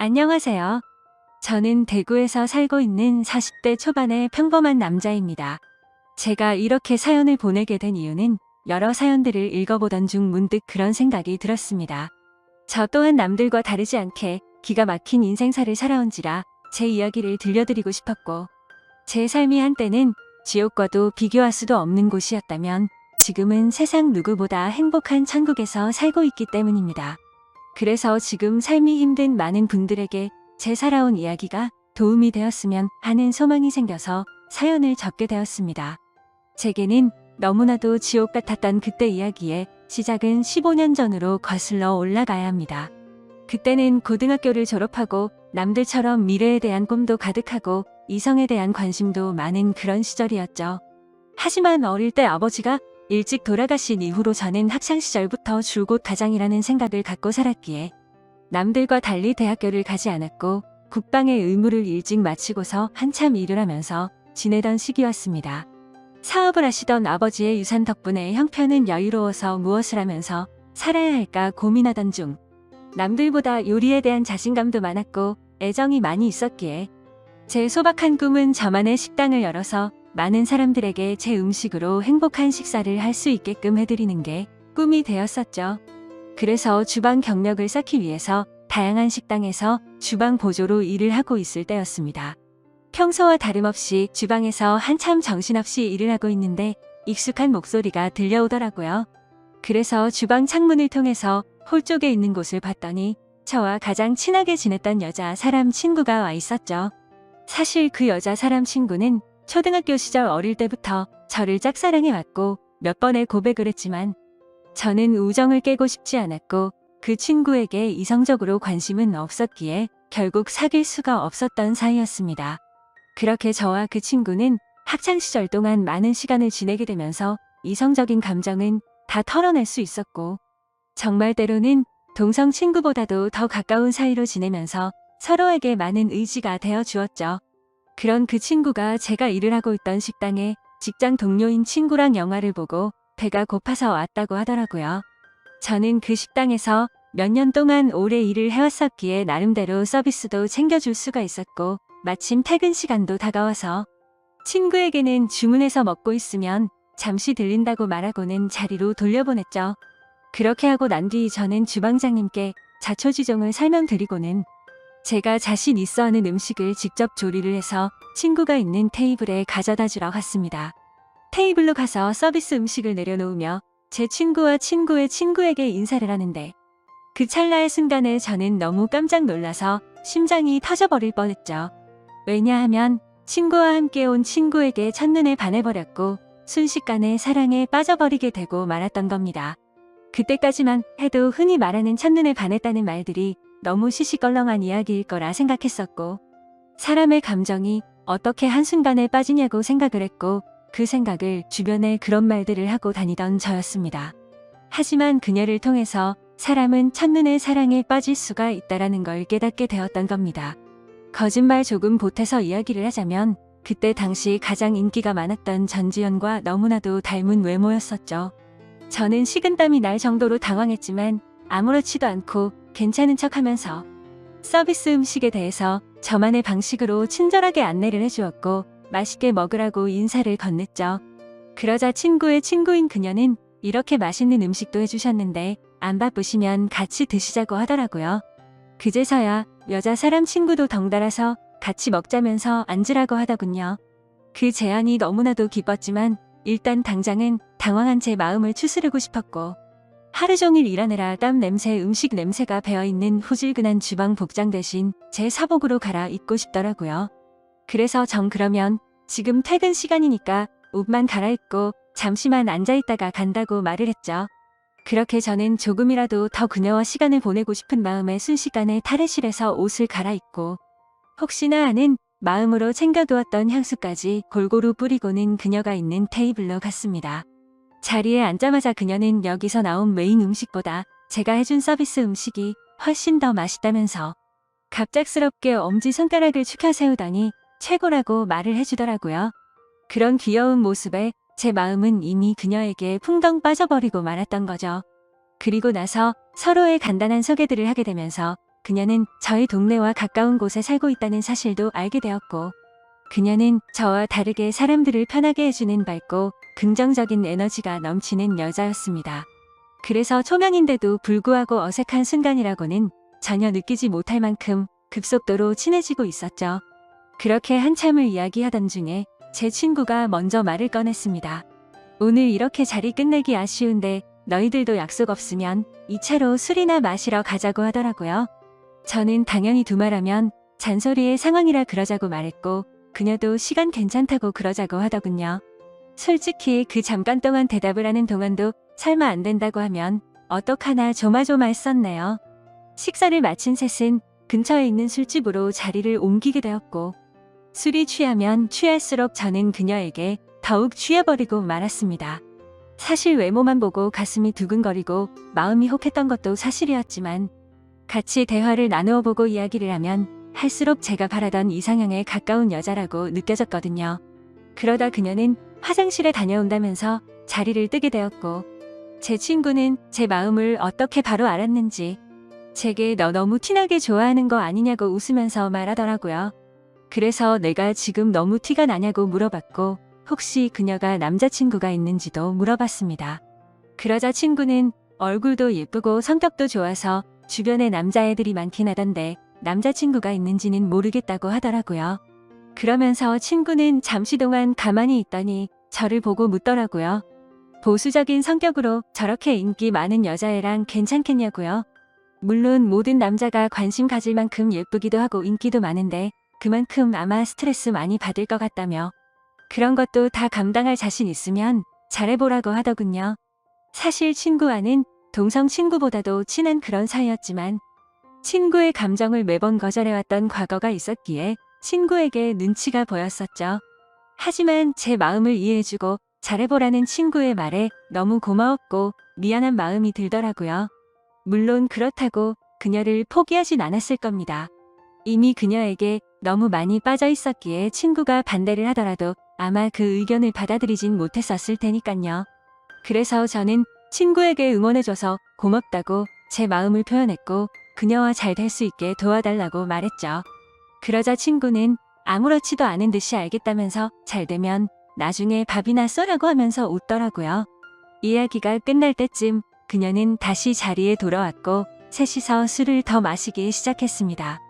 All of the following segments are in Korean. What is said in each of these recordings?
안녕하세요. 저는 대구에서 살고 있는 40대 초반의 평범한 남자입니다. 제가 이렇게 사연을 보내게 된 이유는 여러 사연들을 읽어보던 중 문득 그런 생각이 들었습니다. 저 또한 남들과 다르지 않게 기가 막힌 인생사를 살아온지라 제 이야기를 들려드리고 싶었고, 제 삶이 한때는 지옥과도 비교할 수도 없는 곳이었다면 지금은 세상 누구보다 행복한 천국에서 살고 있기 때문입니다. 그래서 지금 삶이 힘든 많은 분들에게 제 살아온 이야기가 도움이 되었으면 하는 소망이 생겨서 사연을 적게 되었습니다. 제게는 너무나도 지옥 같았던 그때 이야기에 시작은 15년 전으로 거슬러 올라가야 합니다. 그때는 고등학교를 졸업하고 남들처럼 미래에 대한 꿈도 가득하고 이성에 대한 관심도 많은 그런 시절이었죠. 하지만 어릴 때 아버지가 일찍 돌아가신 이후로 저는 학창 시절부터 줄곧 가장이라는 생각을 갖고 살았기에 남들과 달리 대학교를 가지 않았고 국방의 의무를 일찍 마치고서 한참 일을 하면서 지내던 시기였습니다. 사업을 하시던 아버지의 유산 덕분에 형편은 여유로워서 무엇을 하면서 살아야 할까 고민하던 중 남들보다 요리에 대한 자신감도 많았고 애정이 많이 있었기에 제 소박한 꿈은 저만의 식당을 열어서 많은 사람들에게 제 음식으로 행복한 식사를 할 수 있게끔 해드리는 게 꿈이 되었었죠. 그래서 주방 경력을 쌓기 위해서 다양한 식당에서 주방 보조로 일을 하고 있을 때였습니다. 평소와 다름없이 주방에서 한참 정신없이 일을 하고 있는데 익숙한 목소리가 들려오더라고요. 그래서 주방 창문을 통해서 홀 쪽에 있는 곳을 봤더니 저와 가장 친하게 지냈던 여자 사람 친구가 와 있었죠. 사실 그 여자 사람 친구는 초등학교 시절 어릴 때부터 저를 짝사랑해 왔고 몇 번의 고백을 했지만 저는 우정을 깨고 싶지 않았고 그 친구에게 이성적으로 관심은 없었기에 결국 사귈 수가 없었던 사이였습니다. 그렇게 저와 그 친구는 학창 시절 동안 많은 시간을 지내게 되면서 이성적인 감정은 다 털어낼 수 있었고 정말 때로는 동성 친구보다도 더 가까운 사이로 지내면서 서로에게 많은 의지가 되어 주었죠. 그런 그 친구가 제가 일을 하고 있던 식당에 직장 동료인 친구랑 영화를 보고 배가 고파서 왔다고 하더라고요. 저는 그 식당에서 몇 년 동안 오래 일을 해왔었기에 나름대로 서비스도 챙겨줄 수가 있었고 마침 퇴근 시간도 다가와서 친구에게는 주문해서 먹고 있으면 잠시 들린다고 말하고는 자리로 돌려보냈죠. 그렇게 하고 난 뒤 저는 주방장님께 자초지종을 설명드리고는 제가 자신 있어 하는 음식을 직접 조리를 해서 친구가 있는 테이블에 가져다 주러 갔습니다. 테이블로 가서 서비스 음식을 내려놓으며 제 친구와 친구의 친구에게 인사를 하는데 그 찰나의 순간에 저는 너무 깜짝 놀라서 심장이 터져버릴 뻔했죠. 왜냐하면 친구와 함께 온 친구에게 첫눈에 반해버렸고 순식간에 사랑에 빠져버리게 되고 말았던 겁니다. 그때까지만 해도 흔히 말하는 첫눈에 반했다는 말들이 너무 시시껄렁한 이야기일 거라 생각했었고 사람의 감정이 어떻게 한순간에 빠지냐고 생각을 했고 그 생각을 주변에 그런 말들을 하고 다니던 저였습니다. 하지만 그녀를 통해서 사람은 첫눈에 사랑에 빠질 수가 있다라는 걸 깨닫게 되었던 겁니다. 거짓말 조금 보태서 이야기를 하자면 그때 당시 가장 인기가 많았던 전지현과 너무나도 닮은 외모였었죠. 저는 식은땀이 날 정도로 당황했지만 아무렇지도 않고 괜찮은 척 하면서 서비스 음식에 대해서 저만의 방식으로 친절하게 안내를 해주었고 맛있게 먹으라고 인사를 건넸죠. 그러자 친구의 친구인 그녀는 이렇게 맛있는 음식도 해주셨는데 안 바쁘시면 같이 드시자고 하더라고요. 그제서야 여자 사람 친구도 덩달아서 같이 먹자면서 앉으라고 하더군요. 그 제안이 너무나도 기뻤지만 일단 당장은 당황한 제 마음을 추스르고 싶었고 하루 종일 일하느라 땀 냄새, 음식 냄새가 배어있는 후질근한 주방 복장 대신 제 사복으로 갈아입고 싶더라고요. 그래서 정 그러면 지금 퇴근 시간이니까 옷만 갈아입고 잠시만 앉아있다가 간다고 말을 했죠. 그렇게 저는 조금이라도 더 그녀와 시간을 보내고 싶은 마음에 순식간에 탈의실에서 옷을 갈아입고 혹시나 하는 마음으로 챙겨두었던 향수까지 골고루 뿌리고는 그녀가 있는 테이블로 갔습니다. 자리에 앉자마자 그녀는 여기서 나온 메인 음식보다 제가 해준 서비스 음식이 훨씬 더 맛있다면서 갑작스럽게 엄지손가락을 축혀 세우더니 최고라고 말을 해주더라고요. 그런 귀여운 모습에 제 마음은 이미 그녀에게 풍덩 빠져버리고 말았던 거죠. 그리고 나서 서로의 간단한 소개들을 하게 되면서 그녀는 저희 동네와 가까운 곳에 살고 있다는 사실도 알게 되었고, 그녀는 저와 다르게 사람들을 편하게 해주는 밝고 긍정적인 에너지가 넘치는 여자였습니다. 그래서 초면인데도 불구하고 어색한 순간이라고는 전혀 느끼지 못할 만큼 급속도로 친해지고 있었죠. 그렇게 한참을 이야기하던 중에 제 친구가 먼저 말을 꺼냈습니다. 오늘 이렇게 자리 끝내기 아쉬운데 너희들도 약속 없으면 2차로 술이나 마시러 가자고 하더라고요. 저는 당연히 두말하면 잔소리의 상황이라 그러자고 말했고 그녀도 시간 괜찮다고 그러자고 하더군요. 솔직히 그 잠깐 동안 대답을 하는 동안도 설마 안 된다고 하면 어떡하나 조마조마했었네요. 식사를 마친 셋은 근처에 있는 술집으로 자리를 옮기게 되었고 술이 취하면 취할수록 저는 그녀에게 더욱 취해버리고 말았습니다. 사실 외모만 보고 가슴이 두근거리고 마음이 혹했던 것도 사실이었지만 같이 대화를 나누어 보고 이야기를 하면 할수록 제가 바라던 이상형에 가까운 여자라고 느껴졌거든요. 그러다 그녀는 화장실에 다녀온다면서 자리를 뜨게 되었고 제 친구는 제 마음을 어떻게 바로 알았는지 제게 너 너무 티나게 좋아하는 거 아니냐고 웃으면서 말하더라고요. 그래서 내가 지금 너무 티가 나냐고 물어봤고 혹시 그녀가 남자친구가 있는지도 물어봤습니다. 그러자 친구는 얼굴도 예쁘고 성격도 좋아서 주변에 남자애들이 많긴 하던데 남자친구가 있는지는 모르겠다고 하더라고요. 그러면서 친구는 잠시 동안 가만히 있더니 저를 보고 묻더라고요. 보수적인 성격으로 저렇게 인기 많은 여자애랑 괜찮겠냐고요. 물론 모든 남자가 관심 가질 만큼 예쁘기도 하고 인기도 많은데 그만큼 아마 스트레스 많이 받을 것 같다며 그런 것도 다 감당할 자신 있으면 잘해보라고 하더군요. 사실 친구와는 동성 친구보다도 친한 그런 사이였지만 친구의 감정을 매번 거절해왔던 과거가 있었기에 친구에게 눈치가 보였었죠. 하지만 제 마음을 이해해주고 잘해보라는 친구의 말에 너무 고마웠고 미안한 마음이 들더라고요. 물론 그렇다고 그녀를 포기하진 않았을 겁니다. 이미 그녀에게 너무 많이 빠져 있었기에 친구가 반대를 하더라도 아마 그 의견을 받아들이진 못했었을 테니깐요. 그래서 저는 친구에게 응원해줘서 고맙다고 제 마음을 표현했고 그녀와 잘 될 수 있게 도와달라고 말했죠. 그러자 친구는 아무렇지도 않은 듯이 알겠다면서 잘 되면 나중에 밥이나 쏘라고 하면서 웃더라고요. 이야기가 끝날 때쯤 그녀는 다시 자리에 돌아왔고 셋이서 술을 더 마시기 시작했습니다.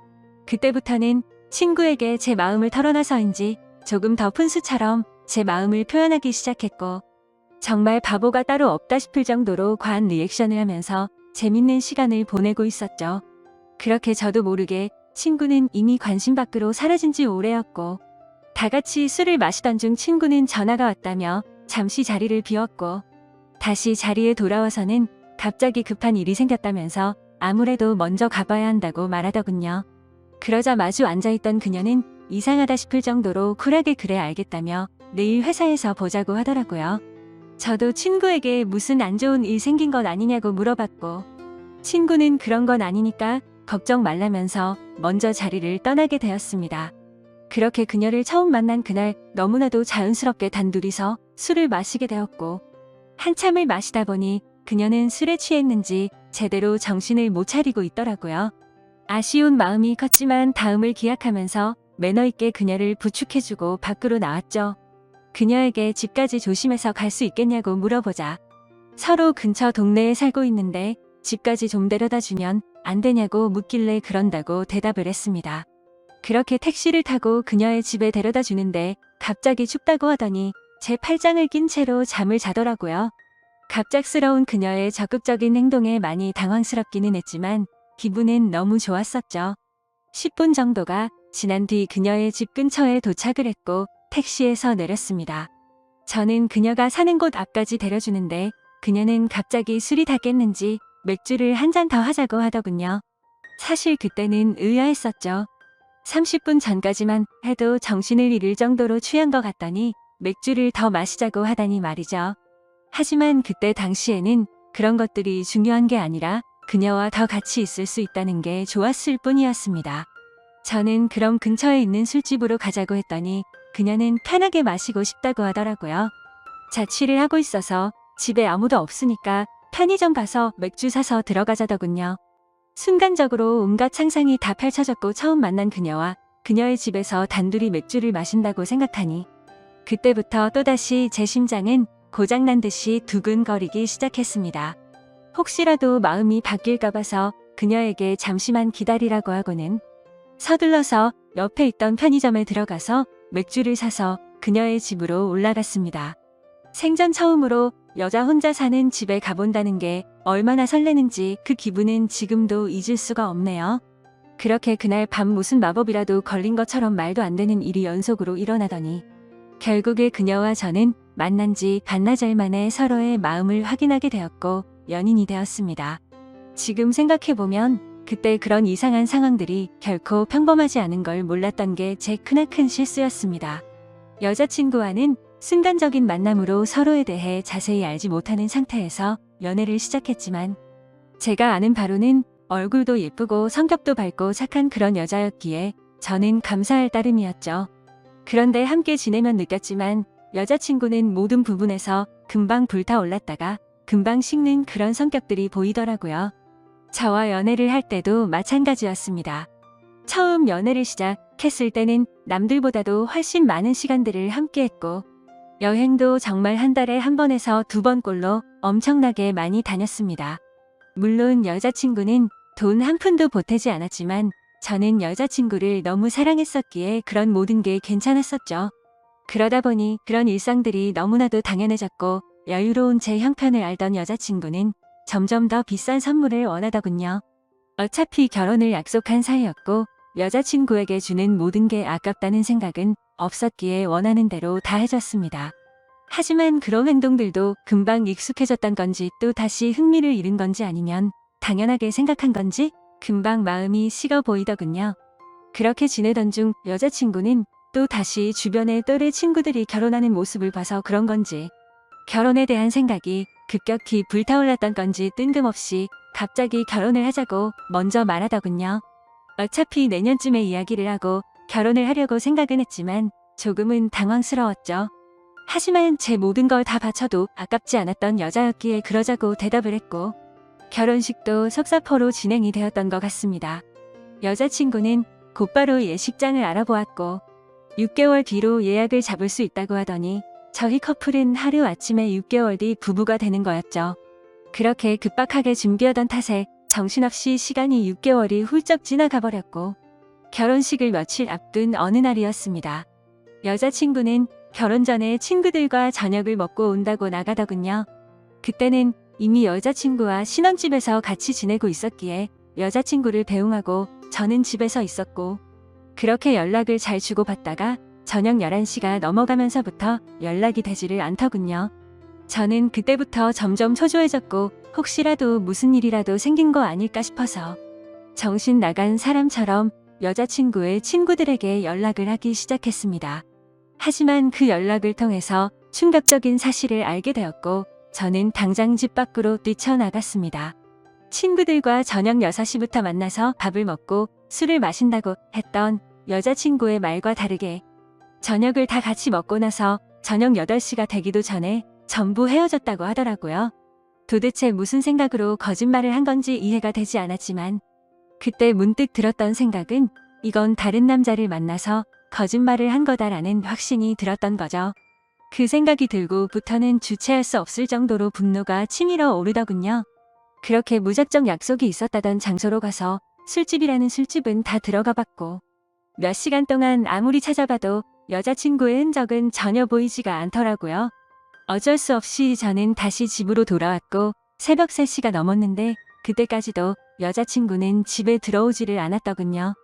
그때부터는 친구에게 제 마음을 털어놔서인지 조금 더 푼수처럼 제 마음을 표현하기 시작했고 정말 바보가 따로 없다 싶을 정도로 과한 리액션을 하면서 재밌는 시간을 보내고 있었죠. 그렇게 저도 모르게 친구는 이미 관심 밖으로 사라진 지 오래였고 다 같이 술을 마시던 중 친구는 전화가 왔다며 잠시 자리를 비웠고 다시 자리에 돌아와서는 갑자기 급한 일이 생겼다면서 아무래도 먼저 가봐야 한다고 말하더군요. 그러자 마주 앉아있던 그녀는 이상하다 싶을 정도로 쿨하게 그래 알겠다며 내일 회사에서 보자고 하더라고요. 저도 친구에게 무슨 안 좋은 일 생긴 것 아니냐고 물어봤고 친구는 그런 건 아니니까 걱정 말라면서 먼저 자리를 떠나게 되었습니다. 그렇게 그녀를 처음 만난 그날 너무나도 자연스럽게 단둘이서 술을 마시게 되었고 한참을 마시다 보니 그녀는 술에 취했는지 제대로 정신을 못 차리고 있더라고요. 아쉬운 마음이 컸지만 다음을 기약하면서 매너 있게 그녀를 부축해주고 밖으로 나왔죠. 그녀에게 집까지 조심해서 갈 수 있겠냐고 물어보자. 서로 근처 동네에 살고 있는데 집까지 좀 데려다 주면 안 되냐고 묻길래 그런다고 대답을 했습니다. 그렇게 택시를 타고 그녀의 집에 데려다 주는데 갑자기 춥다고 하더니 제 팔짱을 낀 채로 잠을 자더라고요. 갑작스러운 그녀의 적극적인 행동에 많이 당황스럽기는 했지만 기분은 너무 좋았었죠. 10분 정도가 지난 뒤 그녀의 집 근처에 도착을 했고 택시에서 내렸습니다. 저는 그녀가 사는 곳 앞까지 데려주는데 그녀는 갑자기 술이 다 깼는지 맥주를 한 잔 더 하자고 하더군요. 사실 그때는 의아했었죠. 30분 전까지만 해도 정신을 잃을 정도로 취한 것 같더니 맥주를 더 마시자고 하다니 말이죠. 하지만 그때 당시에는 그런 것들이 중요한 게 아니라 그녀와 더 같이 있을 수 있다는 게 좋았을 뿐이었습니다. 저는 그럼 근처에 있는 술집으로 가자고 했더니 그녀는 편하게 마시고 싶다고 하더라고요. 자취를 하고 있어서 집에 아무도 없으니까 편의점 가서 맥주 사서 들어가자더군요. 순간적으로 온갖 상상이 다 펼쳐졌고 처음 만난 그녀와 그녀의 집에서 단둘이 맥주를 마신다고 생각하니 그때부터 또다시 제 심장은 고장난 듯이 두근거리기 시작했습니다. 혹시라도 마음이 바뀔까 봐서 그녀에게 잠시만 기다리라고 하고는 서둘러서 옆에 있던 편의점에 들어가서 맥주를 사서 그녀의 집으로 올라갔습니다. 생전 처음으로 여자 혼자 사는 집에 가본다는 게 얼마나 설레는지 그 기분은 지금도 잊을 수가 없네요. 그렇게 그날 밤 무슨 마법이라도 걸린 것처럼 말도 안 되는 일이 연속으로 일어나더니 결국에 그녀와 저는 만난 지 반나절 만에 서로의 마음을 확인하게 되었고 연인이 되었습니다. 지금 생각해보면 그때 그런 이상한 상황들이 결코 평범하지 않은 걸 몰랐던 게 제 크나큰 실수였습니다. 여자친구와는 순간적인 만남으로 서로에 대해 자세히 알지 못하는 상태에서 연애를 시작했지만 제가 아는 바로는 얼굴도 예쁘고 성격도 밝고 착한 그런 여자였기에 저는 감사할 따름이었죠. 그런데 함께 지내면 느꼈지만 여자친구는 모든 부분에서 금방 불타올랐다가 금방 식는 그런 성격들이 보이더라고요. 저와 연애를 할 때도 마찬가지였습니다. 처음 연애를 시작했을 때는 남들보다도 훨씬 많은 시간들을 함께 했고 여행도 정말 한 달에 한 번에서 두 번꼴로 엄청나게 많이 다녔습니다. 물론 여자친구는 돈 한 푼도 보태지 않았지만 저는 여자친구를 너무 사랑했었기에 그런 모든 게 괜찮았었죠. 그러다 보니 그런 일상들이 너무나도 당연해졌고 여유로운 제 형편을 알던 여자친구는 점점 더 비싼 선물을 원하더군요. 어차피 결혼을 약속한 사이였고 여자친구에게 주는 모든 게 아깝다는 생각은 없었기에 원하는 대로 다 해줬습니다. 하지만 그런 행동들도 금방 익숙해졌던 건지 또 다시 흥미를 잃은 건지 아니면 당연하게 생각한 건지 금방 마음이 식어 보이더군요. 그렇게 지내던 중 여자친구는 또 다시 주변의 또래 친구들이 결혼하는 모습을 봐서 그런 건지 결혼에 대한 생각이 급격히 불타올랐던 건지 뜬금없이 갑자기 결혼을 하자고 먼저 말하더군요. 어차피 내년쯤에 이야기를 하고 결혼을 하려고 생각은 했지만 조금은 당황스러웠죠. 하지만 제 모든 걸 다 바쳐도 아깝지 않았던 여자였기에 그러자고 대답을 했고 결혼식도 속사포로 진행이 되었던 것 같습니다. 여자친구는 곧바로 예식장을 알아보았고 6개월 뒤로 예약을 잡을 수 있다고 하더니 저희 커플은 하루 아침에 6개월 뒤 부부가 되는 거였죠. 그렇게 급박하게 준비하던 탓에 정신없이 시간이 6개월이 훌쩍 지나가 버렸고 결혼식을 며칠 앞둔 어느 날이었습니다. 여자친구는 결혼 전에 친구들과 저녁을 먹고 온다고 나가더군요. 그때는 이미 여자친구와 신혼집에서 같이 지내고 있었기에 여자친구를 배웅하고 저는 집에서 있었고 그렇게 연락을 잘 주고받다가 저녁 11시가 넘어가면서부터 연락이 되지를 않더군요. 저는 그때부터 점점 초조해졌고 혹시라도 무슨 일이라도 생긴 거 아닐까 싶어서 정신 나간 사람처럼 여자친구의 친구들에게 연락을 하기 시작했습니다. 하지만 그 연락을 통해서 충격적인 사실을 알게 되었고 저는 당장 집 밖으로 뛰쳐나갔습니다. 친구들과 저녁 6시부터 만나서 밥을 먹고 술을 마신다고 했던 여자친구의 말과 다르게 저녁을 다 같이 먹고 나서 저녁 8시가 되기도 전에 전부 헤어졌다고 하더라고요. 도대체 무슨 생각으로 거짓말을 한 건지 이해가 되지 않았지만 그때 문득 들었던 생각은 이건 다른 남자를 만나서 거짓말을 한 거다라는 확신이 들었던 거죠. 그 생각이 들고부터는 주체할 수 없을 정도로 분노가 치밀어 오르더군요. 그렇게 무작정 약속이 있었다던 장소로 가서 술집이라는 술집은 다 들어가 봤고 몇 시간 동안 아무리 찾아봐도 여자친구의 흔적은 전혀 보이지가 않더라고요. 어쩔 수 없이 저는 다시 집으로 돌아왔고 새벽 3시가 넘었는데 그때까지도 여자친구는 집에 들어오지를 않았더군요.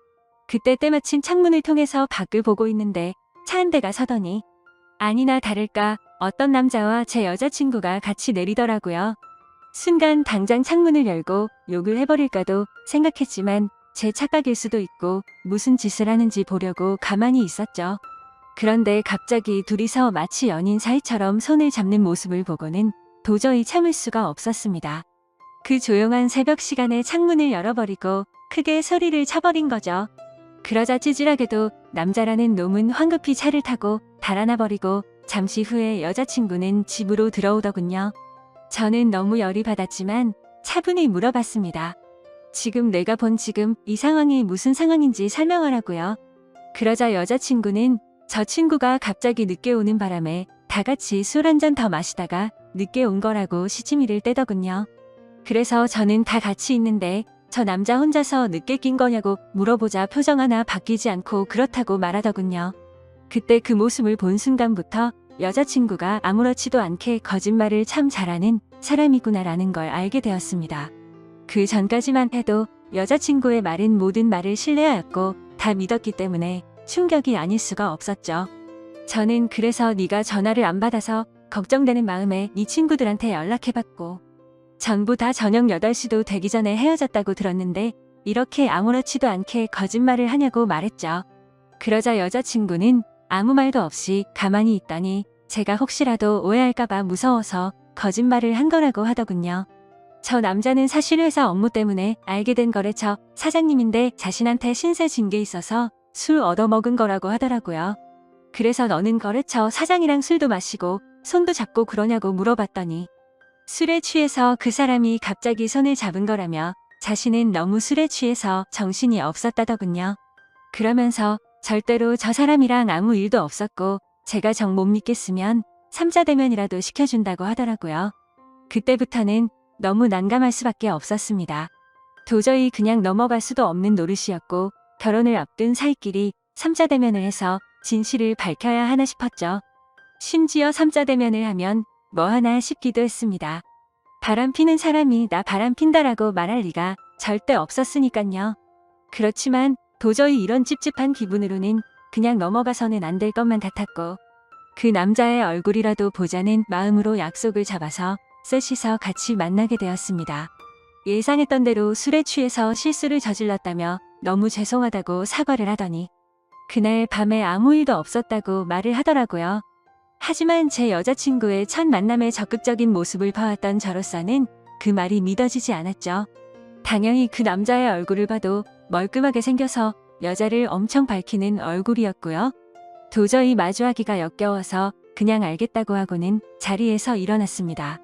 그때 때마침 창문을 통해서 밖을 보고 있는데 차 한 대가 서더니 아니나 다를까 어떤 남자와 제 여자친구가 같이 내리더라고요. 순간 당장 창문을 열고 욕을 해버릴까도 생각했지만 제 착각일 수도 있고 무슨 짓을 하는지 보려고 가만히 있었죠. 그런데 갑자기 둘이서 마치 연인 사이처럼 손을 잡는 모습을 보고는 도저히 참을 수가 없었습니다. 그 조용한 새벽 시간에 창문을 열어버리고 크게 소리를 쳐버린 거죠. 그러자 찌질하게도 남자라는 놈은 황급히 차를 타고 달아나 버리고 잠시 후에 여자친구는 집으로 들어오더군요. 저는 너무 열이 받았지만 차분히 물어봤습니다. 지금 내가 본 지금 이 상황이 무슨 상황인지 설명하라고요. 그러자 여자친구는 저 친구가 갑자기 늦게 오는 바람에 다 같이 술 한 잔 더 마시다가 늦게 온 거라고 시치미를 떼더군요. 그래서 저는 다 같이 있는데 저 남자 혼자서 늦게 낀 거냐고 물어보자 표정 하나 바뀌지 않고 그렇다고 말하더군요. 그때 그 모습을 본 순간부터 여자친구가 아무렇지도 않게 거짓말을 참 잘하는 사람이구나라는 걸 알게 되었습니다. 그 전까지만 해도 여자친구의 말은 모든 말을 신뢰하였고 다 믿었기 때문에 충격이 아닐 수가 없었죠. 저는 그래서 네가 전화를 안 받아서 걱정되는 마음에 네 친구들한테 연락해봤고 전부 다 저녁 8시도 되기 전에 헤어졌다고 들었는데 이렇게 아무렇지도 않게 거짓말을 하냐고 말했죠. 그러자 여자친구는 아무 말도 없이 가만히 있더니 제가 혹시라도 오해할까봐 무서워서 거짓말을 한 거라고 하더군요. 저 남자는 사실 회사 업무 때문에 알게 된 거래처 사장님인데 자신한테 신세 진 게 있어서 술 얻어먹은 거라고 하더라고요. 그래서 너는 거래처 사장이랑 술도 마시고 손도 잡고 그러냐고 물어봤더니 술에 취해서 그 사람이 갑자기 손을 잡은 거라며 자신은 너무 술에 취해서 정신이 없었다더군요. 그러면서 절대로 저 사람이랑 아무 일도 없었고 제가 정 못 믿겠으면 삼자대면이라도 시켜준다고 하더라고요. 그때부터는 너무 난감할 수밖에 없었습니다. 도저히 그냥 넘어갈 수도 없는 노릇이었고 결혼을 앞둔 사이끼리 삼자대면을 해서 진실을 밝혀야 하나 싶었죠. 심지어 삼자대면을 하면 뭐 하나 싶기도 했습니다. 바람 피는 사람이 나 바람 핀다라고 말할 리가 절대 없었으니깐요. 그렇지만 도저히 이런 찝찝한 기분으로는 그냥 넘어가서는 안 될 것만 같았고 그 남자의 얼굴이라도 보자는 마음으로 약속을 잡아서 셋이서 같이 만나게 되었습니다. 예상했던 대로 술에 취해서 실수를 저질렀다며 너무 죄송하다고 사과를 하더니 그날 밤에 아무 일도 없었다고 말을 하더라고요. 하지만 제 여자친구의 첫 만남의 적극적인 모습을 봐왔던 저로서는 그 말이 믿어지지 않았죠. 당연히 그 남자의 얼굴을 봐도 멀끔하게 생겨서 여자를 엄청 밝히는 얼굴이었고요. 도저히 마주하기가 역겨워서 그냥 알겠다고 하고는 자리에서 일어났습니다.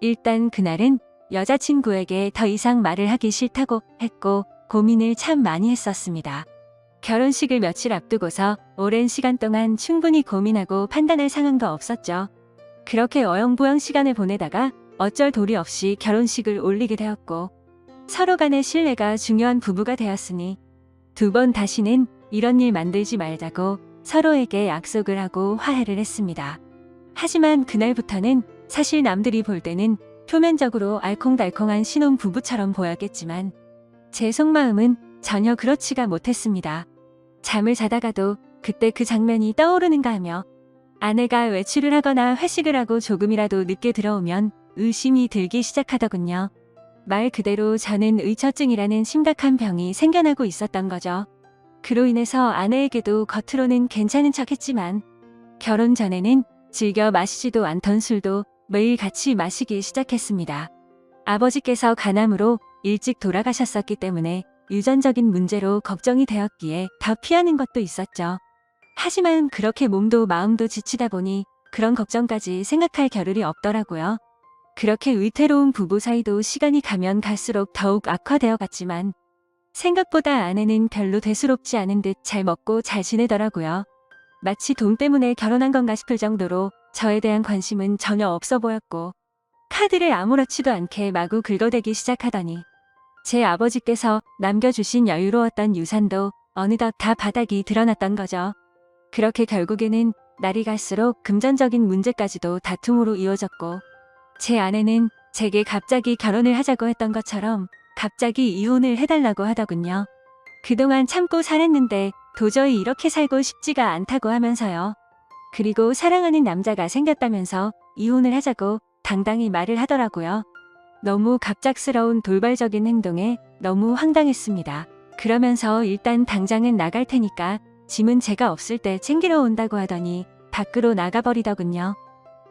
일단 그날은 여자친구에게 더 이상 말을 하기 싫다고 했고 고민을 참 많이 했었습니다. 결혼식을 며칠 앞두고서 오랜 시간 동안 충분히 고민하고 판단할 상황도 없었죠. 그렇게 어영부영 시간을 보내다가 어쩔 도리 없이 결혼식을 올리게 되었고 서로 간의 신뢰가 중요한 부부가 되었으니 두 번 다시는 이런 일 만들지 말자고 서로에게 약속을 하고 화해를 했습니다. 하지만 그날부터는 사실 남들이 볼 때는 표면적으로 알콩달콩한 신혼 부부처럼 보였겠지만 제 속마음은 전혀 그렇지가 못했습니다. 잠을 자다가도 그때 그 장면이 떠오르는가 하며 아내가 외출을 하거나 회식을 하고 조금이라도 늦게 들어오면 의심이 들기 시작하더군요. 말 그대로 저는 의처증이라는 심각한 병이 생겨나고 있었던 거죠. 그로 인해서 아내에게도 겉으로는 괜찮은 척 했지만 결혼 전에는 즐겨 마시지도 않던 술도 매일 같이 마시기 시작했습니다. 아버지께서 간암으로 일찍 돌아가셨었기 때문에 유전적인 문제로 걱정이 되었기에 더 피하는 것도 있었죠. 하지만 그렇게 몸도 마음도 지치다 보니 그런 걱정까지 생각할 겨를이 없더라고요. 그렇게 위태로운 부부 사이도 시간이 가면 갈수록 더욱 악화되어 갔지만 생각보다 아내는 별로 대수롭지 않은 듯 잘 먹고 잘 지내더라고요. 마치 돈 때문에 결혼한 건가 싶을 정도로 저에 대한 관심은 전혀 없어 보였고 카드를 아무렇지도 않게 마구 긁어대기 시작하더니 제 아버지께서 남겨주신 여유로웠던 유산도 어느덧 다 바닥이 드러났던 거죠. 그렇게 결국에는 날이 갈수록 금전적인 문제까지도 다툼으로 이어졌고 제 아내는 제게 갑자기 결혼을 하자고 했던 것처럼 갑자기 이혼을 해달라고 하더군요. 그동안 참고 살았는데 도저히 이렇게 살고 싶지가 않다고 하면서요. 그리고 사랑하는 남자가 생겼다면서 이혼을 하자고 당당히 말을 하더라고요. 너무 갑작스러운 돌발적인 행동에 너무 황당했습니다. 그러면서 일단 당장은 나갈 테니까 짐은 제가 없을 때 챙기러 온다고 하더니 밖으로 나가버리더군요.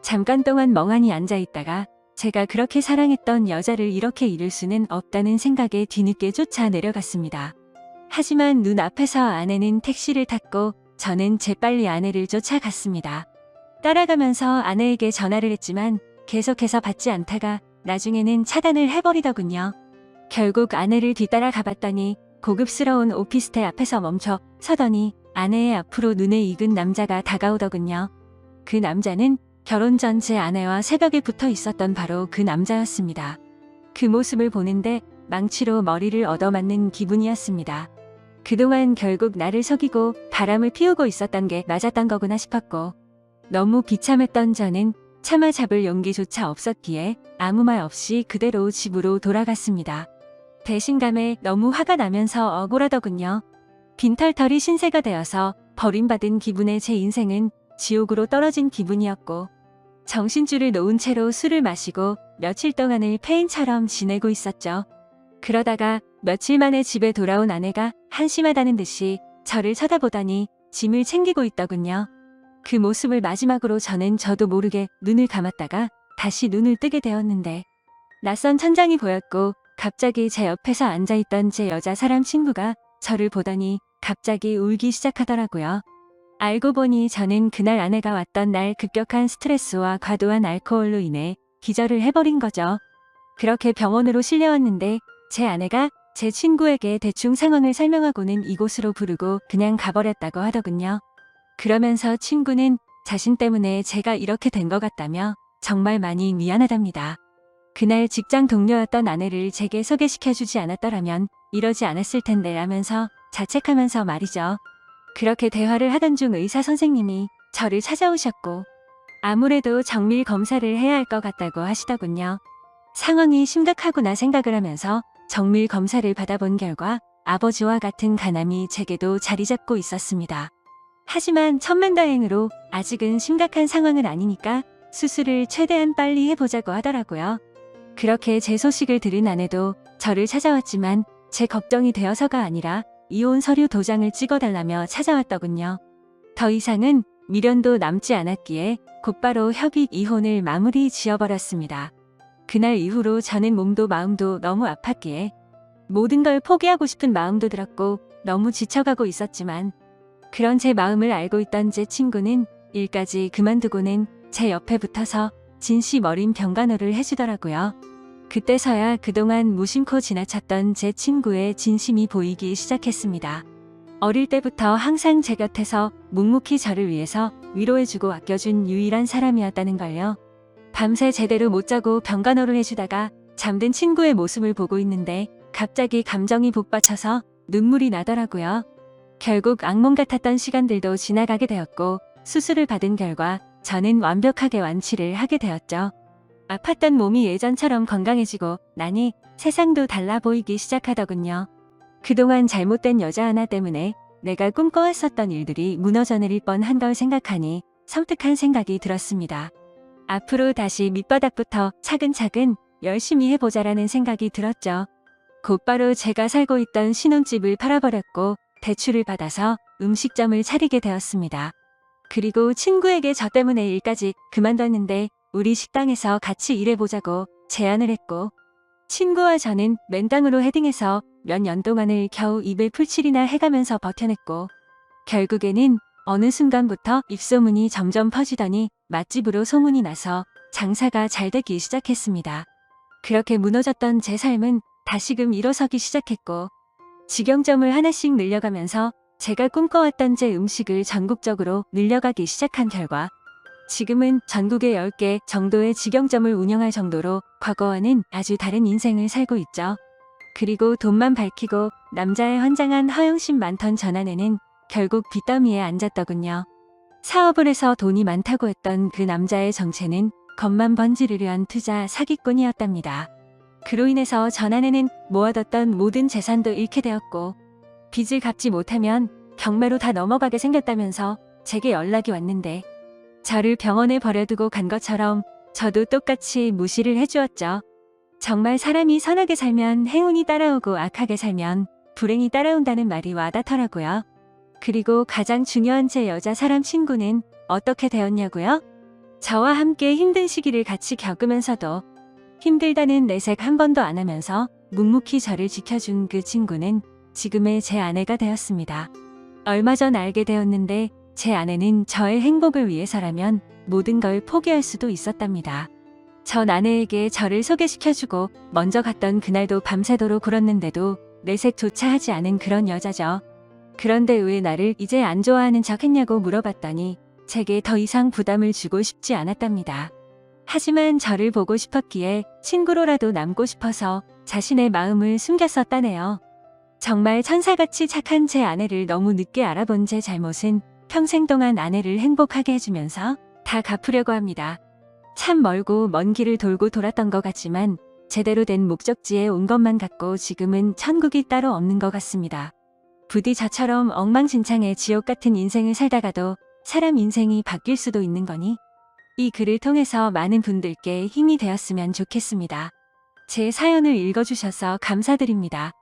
잠깐 동안 멍하니 앉아 있다가 제가 그렇게 사랑했던 여자를 이렇게 잃을 수는 없다는 생각에 뒤늦게 쫓아 내려갔습니다. 하지만 눈앞에서 아내는 택시를 탔고 저는 재빨리 아내를 쫓아갔습니다. 따라가면서 아내에게 전화를 했지만 계속해서 받지 않다가 나중에는 차단을 해버리더군요. 결국 아내를 뒤따라 가봤더니 고급스러운 오피스텔 앞에서 멈춰 서더니 아내의 앞으로 눈에 익은 남자가 다가오더군요. 그 남자는 결혼 전 제 아내와 새벽에 붙어 있었던 바로 그 남자였습니다. 그 모습을 보는데 망치로 머리를 얻어맞는 기분이었습니다. 그동안 결국 나를 속이고 바람을 피우고 있었던 게 맞았던 거구나 싶었고 너무 비참했던 저는 참아 잡을 용기조차 없었기에 아무 말 없이 그대로 집으로 돌아갔습니다. 배신감에 너무 화가 나면서 억울하더군요. 빈털털이 신세가 되어서 버림받은 기분의 제 인생은 지옥으로 떨어진 기분이었고 정신줄을 놓은 채로 술을 마시고 며칠 동안을 폐인처럼 지내고 있었죠. 그러다가 며칠 만에 집에 돌아온 아내가 한심하다는 듯이 저를 쳐다보더니 짐을 챙기고 있더군요. 그 모습을 마지막으로 저는 저도 모르게 눈을 감았다가 다시 눈을 뜨게 되었는데 낯선 천장이 보였고 갑자기 제 옆에서 앉아있던 제 여자 사람 친구가 저를 보더니 갑자기 울기 시작하더라고요. 알고 보니 저는 그날 아내가 왔던 날 급격한 스트레스와 과도한 알코올로 인해 기절을 해버린 거죠. 그렇게 병원으로 실려왔는데 제 아내가 제 친구에게 대충 상황을 설명하고는 이곳으로 부르고 그냥 가버렸다고 하더군요. 그러면서 친구는 자신 때문에 제가 이렇게 된 것 같다며 정말 많이 미안하답니다. 그날 직장 동료였던 아내를 제게 소개시켜주지 않았더라면 이러지 않았을 텐데 라면서 자책하면서 말이죠. 그렇게 대화를 하던 중 의사 선생님이 저를 찾아오셨고 아무래도 정밀 검사를 해야 할 것 같다고 하시더군요. 상황이 심각하구나 생각을 하면서 정밀 검사를 받아본 결과 아버지와 같은 간암이 제게도 자리 잡고 있었습니다. 하지만 천만다행으로 아직은 심각한 상황은 아니니까 수술을 최대한 빨리 해보자고 하더라고요. 그렇게 제 소식을 들은 아내도 저를 찾아왔지만 제 걱정이 되어서가 아니라 이혼 서류 도장을 찍어달라며 찾아왔더군요. 더 이상은 미련도 남지 않았기에 곧바로 협의 이혼을 마무리 지어버렸습니다. 그날 이후로 저는 몸도 마음도 너무 아팠기에 모든 걸 포기하고 싶은 마음도 들었고 너무 지쳐가고 있었지만 그런 제 마음을 알고 있던 제 친구는 일까지 그만두고는 제 옆에 붙어서 진심 어린 병간호를 해주더라고요. 그때서야 그동안 무심코 지나쳤던 제 친구의 진심이 보이기 시작했습니다. 어릴 때부터 항상 제 곁에서 묵묵히 저를 위해서 위로해주고 아껴준 유일한 사람이었다는 걸요. 밤새 제대로 못 자고 병간호를 해주다가 잠든 친구의 모습을 보고 있는데 갑자기 감정이 복받쳐서 눈물이 나더라고요. 결국 악몽 같았던 시간들도 지나가게 되었고 수술을 받은 결과 저는 완벽하게 완치를 하게 되었죠. 아팠던 몸이 예전처럼 건강해지고 나니 세상도 달라 보이기 시작하더군요. 그동안 잘못된 여자 하나 때문에 내가 꿈꿔왔었던 일들이 무너져 내릴 뻔한 걸 생각하니 섬뜩한 생각이 들었습니다. 앞으로 다시 밑바닥부터 차근차근 열심히 해보자라는 생각이 들었죠. 곧바로 제가 살고 있던 신혼집을 팔아버렸고 대출을 받아서 음식점을 차리게 되었습니다. 그리고 친구에게 저 때문에 일까지 그만뒀는데 우리 식당에서 같이 일해보자고 제안을 했고 친구와 저는 맨땅으로 헤딩해서 몇 년 동안을 겨우 입을 풀칠이나 해가면서 버텨냈고 결국에는 어느 순간부터 입소문이 점점 퍼지더니 맛집으로 소문이 나서 장사가 잘 되기 시작했습니다. 그렇게 무너졌던 제 삶은 다시금 일어서기 시작했고 직영점을 하나씩 늘려가면서 제가 꿈꿔왔던 제 음식을 전국적으로 늘려가기 시작한 결과 지금은 전국에 10개 정도의 직영점을 운영할 정도로 과거와는 아주 다른 인생을 살고 있죠. 그리고 돈만 밝히고 남자의 환장한 허영심 많던 전아내는 결국 빚더미에 앉았더군요. 사업을 해서 돈이 많다고 했던 그 남자의 정체는 겉만 번지르르한 투자 사기꾼이었답니다. 그로 인해서 전아내는 모아뒀던 모든 재산도 잃게 되었고 빚을 갚지 못하면 경매로 다 넘어가게 생겼다면서 제게 연락이 왔는데 저를 병원에 버려두고 간 것처럼 저도 똑같이 무시를 해주었죠. 정말 사람이 선하게 살면 행운이 따라오고 악하게 살면 불행이 따라온다는 말이 와닿더라고요. 그리고 가장 중요한 제 여자 사람 친구는 어떻게 되었냐고요? 저와 함께 힘든 시기를 같이 겪으면서도 힘들다는 내색 한 번도 안 하면서 묵묵히 저를 지켜준 그 친구는 지금의 제 아내가 되었습니다. 얼마 전 알게 되었는데 제 아내는 저의 행복을 위해서라면 모든 걸 포기할 수도 있었답니다. 전 아내에게 저를 소개시켜주고 먼저 갔던 그날도 밤새도록 굴었는데도 내색조차 하지 않은 그런 여자죠. 그런데 왜 나를 이제 안 좋아하는 척 했냐고 물어봤더니 제게 더 이상 부담을 주고 싶지 않았답니다. 하지만 저를 보고 싶었기에 친구로라도 남고 싶어서 자신의 마음을 숨겼었다네요. 정말 천사같이 착한 제 아내를 너무 늦게 알아본 제 잘못은 평생 동안 아내를 행복하게 해주면서 다 갚으려고 합니다. 참 멀고 먼 길을 돌고 돌았던 것 같지만 제대로 된 목적지에 온 것만 같고 지금은 천국이 따로 없는 것 같습니다. 부디 저처럼 엉망진창의 지옥 같은 인생을 살다가도 사람 인생이 바뀔 수도 있는 거니 이 글을 통해서 많은 분들께 힘이 되었으면 좋겠습니다. 제 사연을 읽어주셔서 감사드립니다.